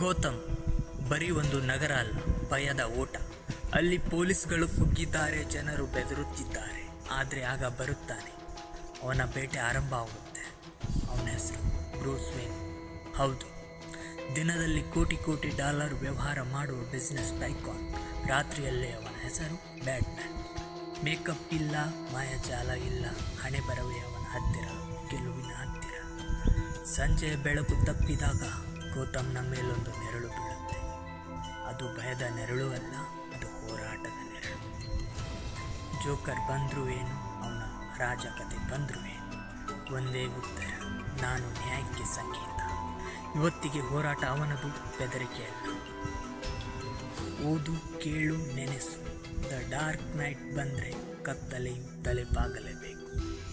ಗೌತಮ್ ಬರೀ ಒಂದು ನಗರ ಅಲ್ಲ, ಭಯದ ಓಟ ಅಲ್ಲಿ ಪೊಲೀಸ್ಗಳು ಕುಗ್ಗಿದ್ದಾರೆ, ಜನರು ಬೆದರುತ್ತಿದ್ದಾರೆ. ಆದರೆ ಆಗ ಬರುತ್ತಾನೆ. ಅವನ ಬೇಟೆ ಆರಂಭ ಆಗುತ್ತೆ. ಅವನ ಹೆಸರು ಬ್ರೂಸ್ ವೇನ್. ಹೌದು, ದಿನದಲ್ಲಿ ಕೋಟಿ ಕೋಟಿ ಡಾಲರ್ ವ್ಯವಹಾರ ಮಾಡುವ ಬಿಸ್ನೆಸ್ ಟೈಕಾನ್. ರಾತ್ರಿಯಲ್ಲೇ ಅವನ ಹೆಸರು ಬ್ಯಾಟ್ಮ್ಯಾನ್. ಮೇಕಪ್ ಇಲ್ಲ, ಮಾಯಾಜಾಲ ಇಲ್ಲ ಹಣೆ ಬರವೇ ಅವನ ಹತ್ತಿರ, ಗೆಲುವಿನ ಹತ್ತಿರ. ಸಂಜೆ ಬೆಳಕು ತಪ್ಪಿದಾಗ ಗೌತಮ್ನ ಮೇಲೊಂದು ನೆರಳು ಬೀಳುತ್ತೆ. ಅದು ಭಯದ ನೆರಳು ಅಲ್ಲ ಅದು ಹೋರಾಟದ ನೆರಳು. ಜೋಕರ್ ಬಂದ್ರು ಏನು, ಅವನ ರಾಜಕತೆ ಬಂದ್ರು ಏನು. ಒಂದೇ ಉತ್ತರ, ನಾನು ನ್ಯಾಯಕ್ಕೆ ಸಂಕೇತ. ಇವತ್ತಿಗೆ ಹೋರಾಟ ಅವನದು, ಬೆದರಿಕೆ ಅಲ್ಲ. ಓದು, ಕೇಳು, ನೆನೆಸು. ದ ಡಾರ್ಕ್ ನೈಟ್ ಬಂದರೆ ಕತ್ತಲೆಯು ತಲೆ ಬಾಗಲೇಬೇಕು ಹೀರೋ ಅಲ್ಲ